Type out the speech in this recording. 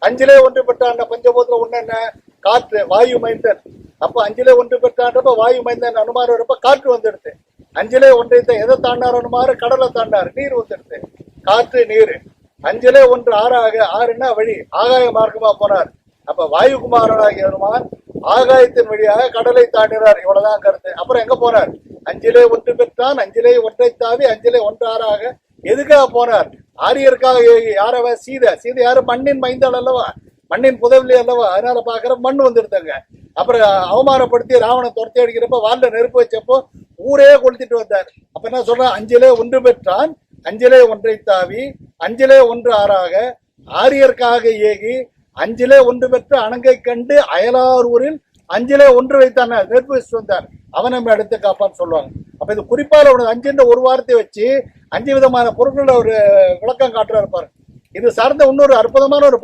அஞ்சிலே ஒன்று பெற்றான் பஞ்சபூதத்துல ஒண்ணு என்ன? காற்று வாயு மைந்தன். அப்போ அஞ்சிலே ஒன்று பெற்றான்றப்ப வாயு மைந்தன் அனுமார் வரப்ப காற்று வந்துடுது. அஞ்சிலே ஒன்றை த- எதை தாண்டார் அனுமாறு கடலை தாண்டார் நீர் வந்துடுது. காற்று நீர். அஞ்சிலே ஒன்று ஆறாக ஆறுன்னா வழி. ஆகாய மார்க்கமா போனார். அப்ப வாயுகுமாரனாகிய அனுமான் ஆகாயத்தின் வழியாக கடலை தாண்டினார். இவ்வளவுதான் கருத்து. அப்புறம் எங்க போனார்? அஞ்சிலே ஒன்று பெற்றான் அஞ்சிலே ஒன்றை தாவி அஞ்சிலே ஒன்றாறாக எதுக்காக போனார்? ஆரியருக்காக ஏகி யாரவ? சீதை. சீதை யாரு? மண்ணின் மைந்தாள் அல்லவா? மண்ணின் புதவிலி அல்லவா? அதனால பாக்குற மண் வந்துருந்தாங்க. அப்புறம் அவமானப்படுத்தி ராவணன் துரத்தி அடிக்கிறப்ப வால்ல நெருப்பு வச்சப்போ ஊரே கொளுத்திட்டு வந்தார். அப்ப என்ன சொல்றான் அஞ்சிலே ஒன்று பெற்றான் அஞ்சிலே ஒன்றை தாவி அஞ்சிலே ஒன்று ஆறாக ஆரியருக்காக ஏகி அஞ்சிலே ஒன்று பெற்று அணங்கை கண்டு அயலார் ஊரில் அஞ்சிலே ஒன்று வைத்தான். நெருப்பு வச்சுட்டு வந்தார். அவன் நம்ம எடுத்து காப்பான்னு சொல்லுவாங்க. அப்ப இது குறிப்பால உனக்கு அஞ்சுன்ற ஒரு வார்த்தை வச்சு அஞ்சு விதமான பொருட்களோட ஒரு விளக்கம் காட்டுறாரு பாருங்க. இது சார்ந்த இன்னொரு அற்புதமான ஒரு